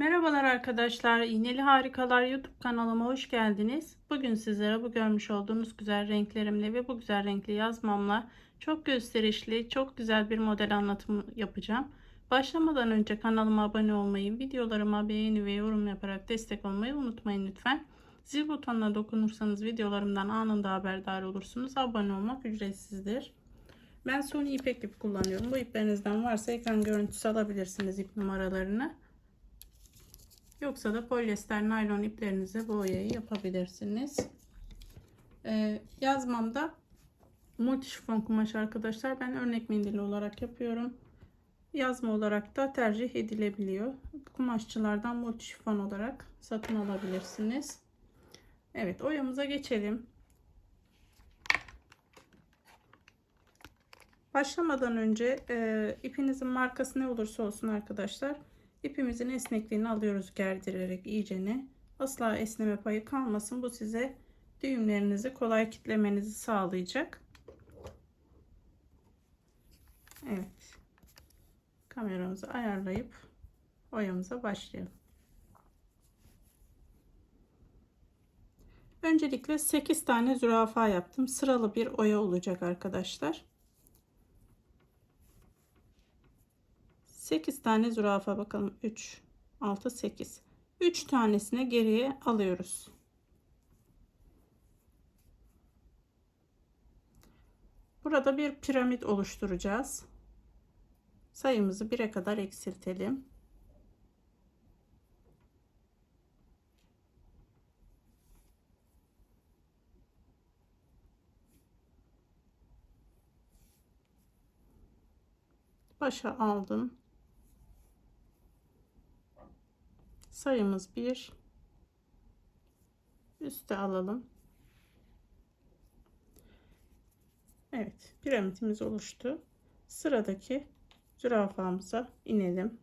Merhabalar arkadaşlar. İğneli Harikalar YouTube kanalıma hoş geldiniz. Bugün sizlere bu görmüş olduğunuz güzel renklerimle ve bu güzel renkli yazmamla çok gösterişli, çok güzel bir model anlatımı yapacağım. Başlamadan önce kanalıma abone olmayı, videolarıma beğeni ve yorum yaparak destek olmayı unutmayın lütfen. Zil butonuna dokunursanız videolarımdan anında haberdar olursunuz. Abone olmak ücretsizdir. Ben Sony ipek ip kullanıyorum. Bu iplerinizden varsa ekran görüntüsü alabilirsiniz ip numaralarını. Yoksa da polyester naylon iplerinize bu oyayı yapabilirsiniz. Ee, yazmamda multi şifon kumaş arkadaşlar. Ben örnek mendili olarak yapıyorum. Yazma olarak da tercih edilebiliyor. Kumaşçılardan multi şifon olarak satın alabilirsiniz. Evet oyamıza geçelim. Başlamadan önce e, ipinizin markası ne olursa olsun arkadaşlar İpimizin esnekliğini alıyoruz gerdirerek iyicene. Asla esneme payı kalmasın. Bu size düğümlerinizi kolay kitlemenizi sağlayacak. Evet. Kameramızı ayarlayıp oyamıza başlayalım. Öncelikle 8 tane zürafa yaptım. Sıralı bir oya olacak arkadaşlar. 8 tane zürafa bakalım. 3 6 8 3 tanesine geriye alıyoruz. Burada bir piramit oluşturacağız. Sayımızı 1'e kadar eksiltelim. Başa aldım sayımız 1 üste alalım. Evet piramidimiz oluştu. Sıradaki zürafamıza inelim.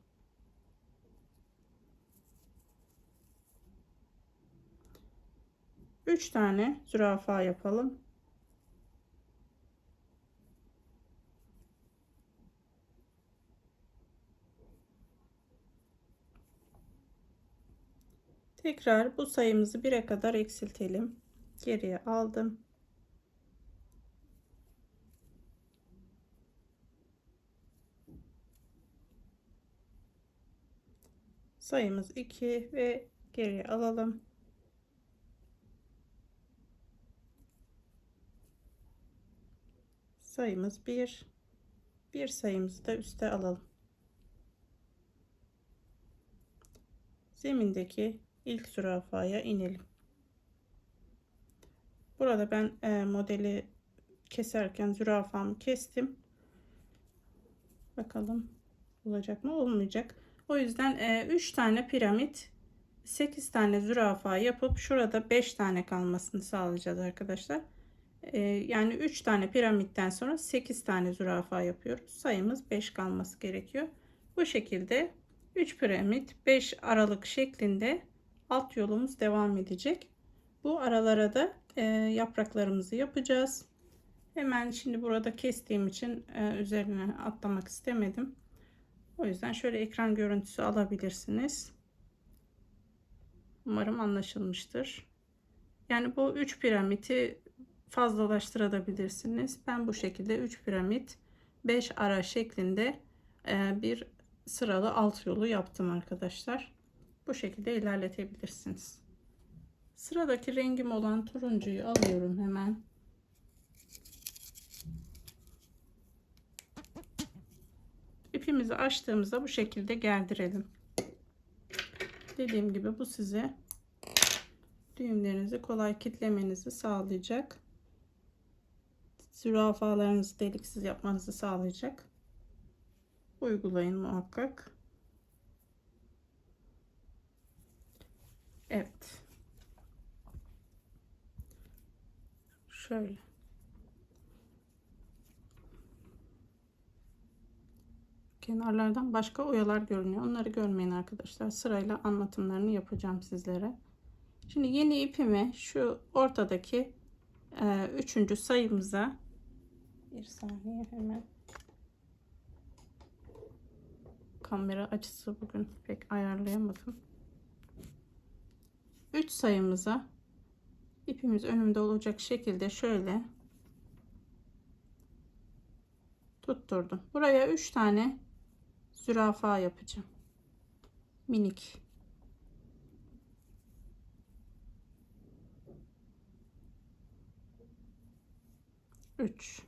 Üç tane zürafa yapalım Tekrar bu sayımızı 1'e kadar eksiltelim. Geriye aldım. Sayımız 2 ve geriye alalım. Sayımız 1. Bir sayımızı da üste alalım. Zemindeki ilk zürafaya inelim. Burada ben e, modeli keserken zürafamı kestim. Bakalım olacak mı? Olmayacak. O yüzden 3 e, tane piramit 8 tane zürafa yapıp şurada 5 tane kalmasını sağlayacağız arkadaşlar. E, yani 3 tane piramitten sonra 8 tane zürafa yapıyoruz. Sayımız 5 kalması gerekiyor. Bu şekilde 3 piramit 5 aralık şeklinde alt yolumuz devam edecek. Bu aralara da e, yapraklarımızı yapacağız. Hemen şimdi burada kestiğim için e, üzerine atlamak istemedim. O yüzden şöyle ekran görüntüsü alabilirsiniz. Umarım anlaşılmıştır. Yani bu 3 piramidi fazlalaştırabilirsiniz. Ben bu şekilde 3 piramit 5 ara şeklinde e, bir sıralı alt yolu yaptım arkadaşlar bu şekilde ilerletebilirsiniz. Sıradaki rengim olan turuncuyu alıyorum hemen. İpimizi açtığımızda bu şekilde gerdirelim. Dediğim gibi bu size düğümlerinizi kolay kitlemenizi sağlayacak. Zürafalarınızı deliksiz yapmanızı sağlayacak. Uygulayın muhakkak. Evet. Şöyle. Kenarlardan başka oyalar görünüyor. Onları görmeyin arkadaşlar. Sırayla anlatımlarını yapacağım sizlere. Şimdi yeni ipimi şu ortadaki e, üçüncü sayımıza bir saniye hemen kamera açısı bugün pek ayarlayamadım. 3 sayımıza ipimiz önümde olacak şekilde şöyle tutturdum. Buraya 3 tane zürafa yapacağım. Minik. Üç.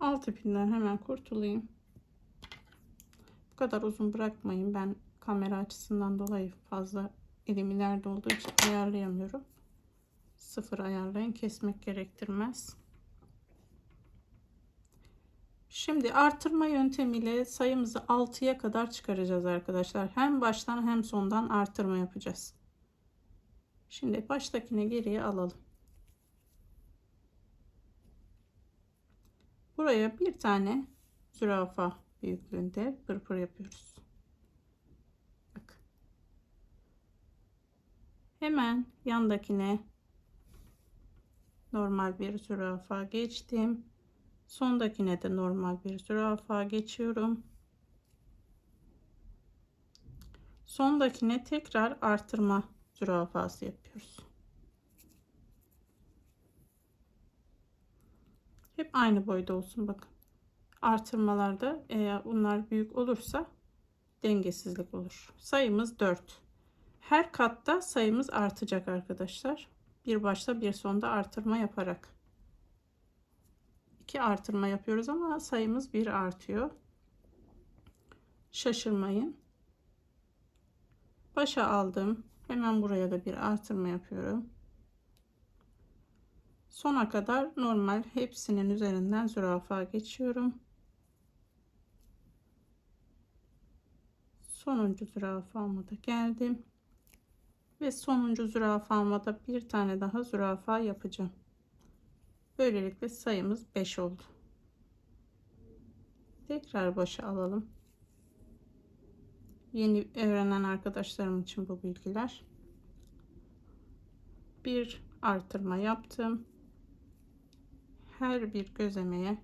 Alt ipinden hemen kurtulayım. Bu kadar uzun bırakmayın. Ben kamera açısından dolayı fazla elim ileride olduğu için ayarlayamıyorum. Sıfır ayarlayın. Kesmek gerektirmez. Şimdi artırma yöntemiyle sayımızı 6'ya kadar çıkaracağız arkadaşlar. Hem baştan hem sondan artırma yapacağız. Şimdi baştakine geriye alalım. Buraya bir tane zürafa büyüklüğünde pırpır yapıyoruz. Hemen yandakine normal bir zürafa geçtim. Sondakine de normal bir zürafa geçiyorum. Sondakine tekrar artırma zürafası yapıyoruz. Hep aynı boyda olsun bakın. Artırmalarda eğer bunlar büyük olursa dengesizlik olur. Sayımız 4. Her katta sayımız artacak arkadaşlar. Bir başta bir sonda artırma yaparak. 2 artırma yapıyoruz ama sayımız 1 artıyor. Şaşırmayın. Başa aldım. Hemen buraya da bir artırma yapıyorum. Sona kadar normal hepsinin üzerinden zürafa geçiyorum. Sonuncu zürafama da geldim. Ve sonuncu zürafama da bir tane daha zürafa yapacağım. Böylelikle sayımız 5 oldu. Tekrar başa alalım. Yeni öğrenen arkadaşlarım için bu bilgiler. Bir artırma yaptım. Her bir gözlemeye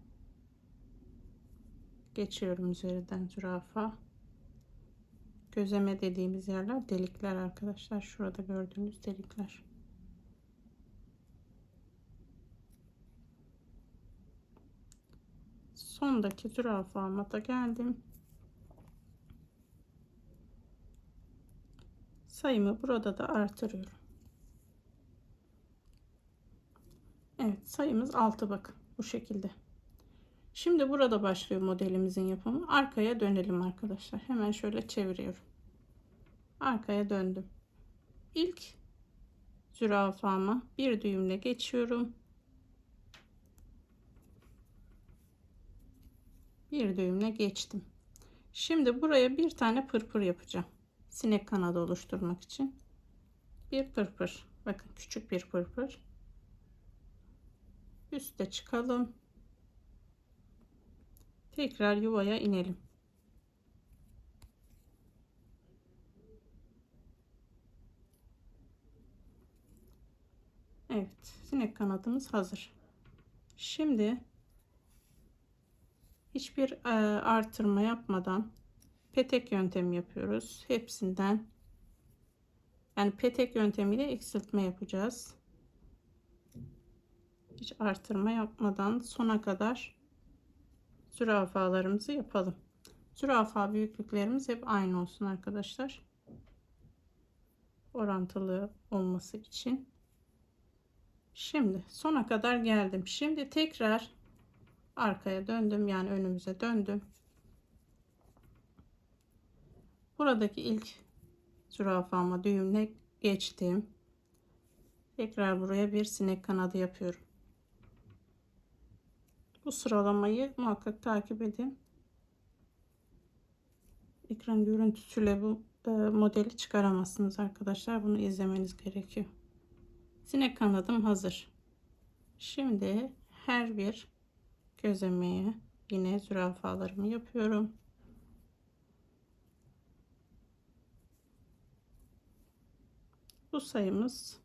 geçiyorum üzerinden zürafa. Gözeme dediğimiz yerler delikler arkadaşlar. Şurada gördüğünüz delikler. sondaki zürafama da geldim. Sayımı burada da artırıyorum. Evet sayımız 6 bakın bu şekilde. Şimdi burada başlıyor modelimizin yapımı. Arkaya dönelim arkadaşlar. Hemen şöyle çeviriyorum. Arkaya döndüm. İlk zürafama bir düğümle geçiyorum. bir düğümle geçtim. Şimdi buraya bir tane pırpır yapacağım. Sinek kanadı oluşturmak için. Bir pırpır. Bakın küçük bir pırpır. Üste çıkalım. Tekrar yuvaya inelim. Evet, sinek kanadımız hazır. Şimdi hiçbir e, artırma yapmadan petek yöntemi yapıyoruz. Hepsinden yani petek yöntemiyle eksiltme yapacağız. Hiç artırma yapmadan sona kadar zürafalarımızı yapalım. Zürafa büyüklüklerimiz hep aynı olsun arkadaşlar. Orantılı olması için. Şimdi sona kadar geldim. Şimdi tekrar arkaya döndüm yani önümüze döndüm buradaki ilk zürafama düğümle geçtim tekrar buraya bir sinek kanadı yapıyorum bu sıralamayı muhakkak takip edin ekran görüntüsüyle bu e, modeli çıkaramazsınız arkadaşlar bunu izlemeniz gerekiyor sinek kanadım hazır şimdi her bir gözlemeye yine zürafalarımı yapıyorum. Bu sayımız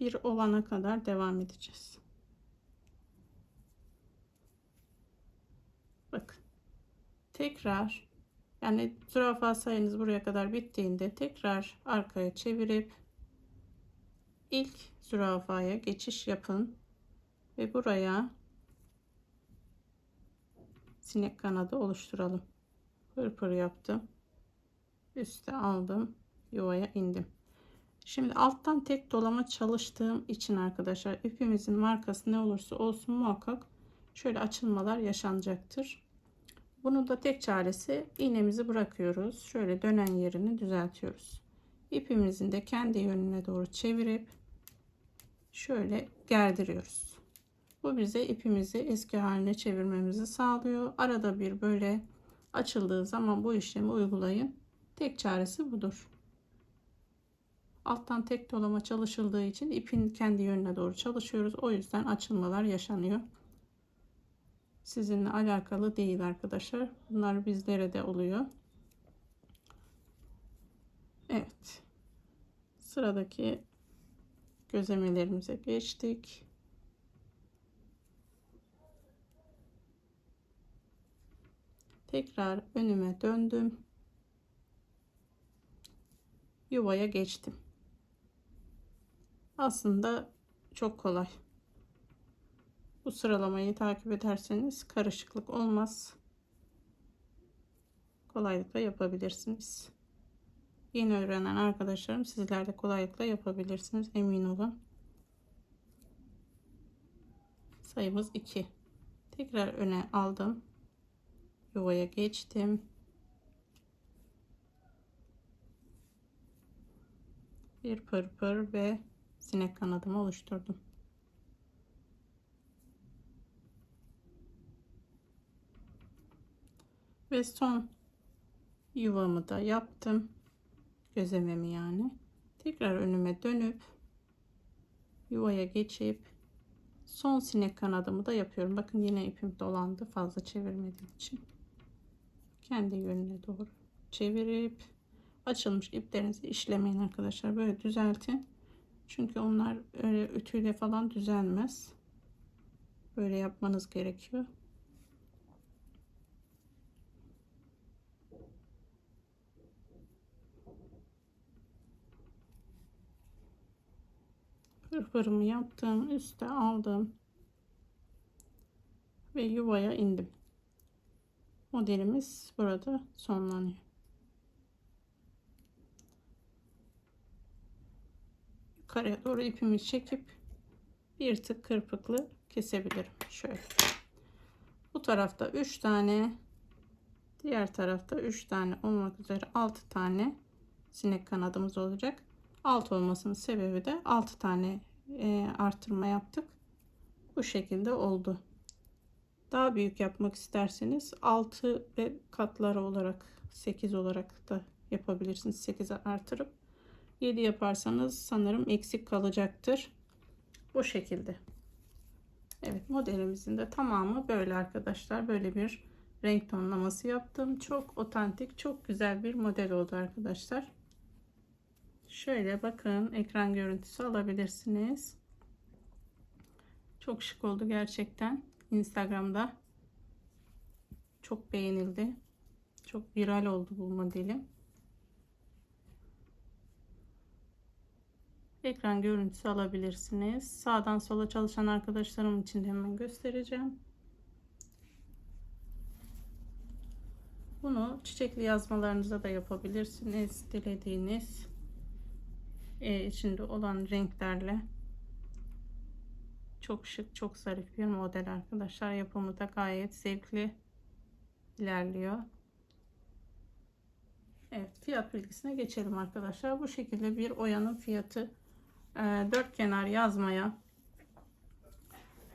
bir olana kadar devam edeceğiz. Bakın. tekrar yani zürafa sayınız buraya kadar bittiğinde tekrar arkaya çevirip ilk zürafaya geçiş yapın ve buraya sinek kanadı oluşturalım. Pırpır yaptım. Üste aldım. Yuvaya indim. Şimdi alttan tek dolama çalıştığım için arkadaşlar ipimizin markası ne olursa olsun muhakkak şöyle açılmalar yaşanacaktır. Bunu da tek çaresi iğnemizi bırakıyoruz. Şöyle dönen yerini düzeltiyoruz. İpimizin de kendi yönüne doğru çevirip şöyle gerdiriyoruz. Bu bize ipimizi eski haline çevirmemizi sağlıyor. Arada bir böyle açıldığı zaman bu işlemi uygulayın. Tek çaresi budur. Alttan tek dolama çalışıldığı için ipin kendi yönüne doğru çalışıyoruz. O yüzden açılmalar yaşanıyor. Sizinle alakalı değil arkadaşlar. Bunlar bizlere de oluyor. Evet. Sıradaki gözlemelerimize geçtik. Tekrar önüme döndüm. Yuvaya geçtim. Aslında çok kolay. Bu sıralamayı takip ederseniz karışıklık olmaz. Kolaylıkla yapabilirsiniz. Yeni öğrenen arkadaşlarım sizler de kolaylıkla yapabilirsiniz. Emin olun. Sayımız 2. Tekrar öne aldım. Yuvaya geçtim. Bir pırpır ve sinek kanadımı oluşturdum. Ve son yuvamı da yaptım. Gözlememi yani. Tekrar önüme dönüp yuvaya geçip son sinek kanadımı da yapıyorum. Bakın yine ipim dolandı fazla çevirmediğim için. Kendi yönüne doğru çevirip açılmış iplerinizi işlemeyin arkadaşlar. Böyle düzeltin. Çünkü onlar öyle ütüyle falan düzelmez. Böyle yapmanız gerekiyor. Pırpırımı yaptım. Üste aldım. Ve yuvaya indim. Modelimiz burada sonlanıyor. Yukarıya doğru ipimi çekip bir tık kırpıklı kesebilirim. Şöyle. Bu tarafta 3 tane diğer tarafta 3 tane olmak üzere 6 tane sinek kanadımız olacak. 6 olmasının sebebi de 6 tane e, artırma yaptık. Bu şekilde oldu. Daha büyük yapmak isterseniz 6 ve katları olarak 8 olarak da yapabilirsiniz. 8'e artırıp 7 yaparsanız sanırım eksik kalacaktır. Bu şekilde. Evet modelimizin de tamamı böyle arkadaşlar. Böyle bir renk tonlaması yaptım. Çok otantik, çok güzel bir model oldu arkadaşlar. Şöyle bakın ekran görüntüsü alabilirsiniz. Çok şık oldu gerçekten. Instagram'da çok beğenildi. Çok viral oldu bu modelim. Ekran görüntüsü alabilirsiniz. Sağdan sola çalışan arkadaşlarım için de hemen göstereceğim. Bunu çiçekli yazmalarınıza da yapabilirsiniz. Dilediğiniz e, içinde olan renklerle çok şık, çok zarif bir model arkadaşlar. Yapımı da gayet zevkli ilerliyor. Evet, fiyat bilgisine geçelim arkadaşlar. Bu şekilde bir oyanın fiyatı e, dört kenar yazmaya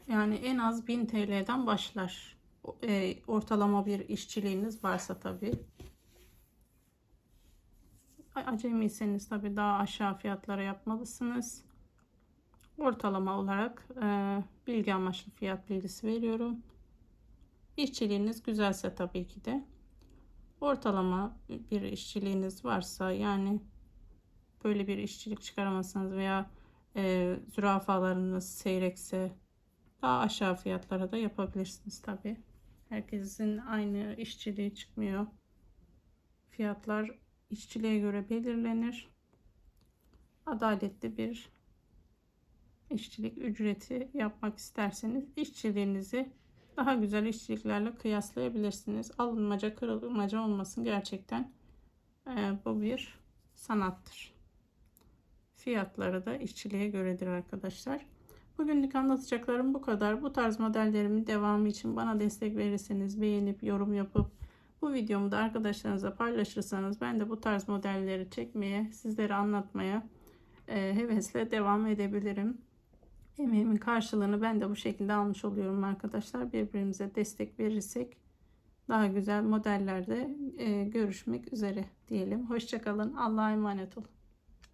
yani en az 1000 TL'den başlar. E, ortalama bir işçiliğiniz varsa tabi. Acemiyseniz tabi daha aşağı fiyatlara yapmalısınız ortalama olarak e, bilgi amaçlı fiyat bilgisi veriyorum. İşçiliğiniz güzelse tabii ki de ortalama bir işçiliğiniz varsa yani böyle bir işçilik çıkaramazsanız veya e, zürafalarınız seyrekse daha aşağı fiyatlara da yapabilirsiniz tabii. Herkesin aynı işçiliği çıkmıyor. Fiyatlar işçiliğe göre belirlenir. Adaletli bir işçilik ücreti yapmak isterseniz işçiliğinizi daha güzel işçiliklerle kıyaslayabilirsiniz. Alınmaca kırılmaca olmasın gerçekten e, bu bir sanattır. Fiyatları da işçiliğe göredir arkadaşlar. Bugünlük anlatacaklarım bu kadar. Bu tarz modellerimin devamı için bana destek verirseniz beğenip yorum yapıp bu videomu da arkadaşlarınızla paylaşırsanız ben de bu tarz modelleri çekmeye, sizlere anlatmaya e, hevesle devam edebilirim. Emeğimin karşılığını ben de bu şekilde almış oluyorum arkadaşlar. Birbirimize destek verirsek daha güzel modellerde e, görüşmek üzere diyelim. Hoşçakalın. Allah'a emanet olun.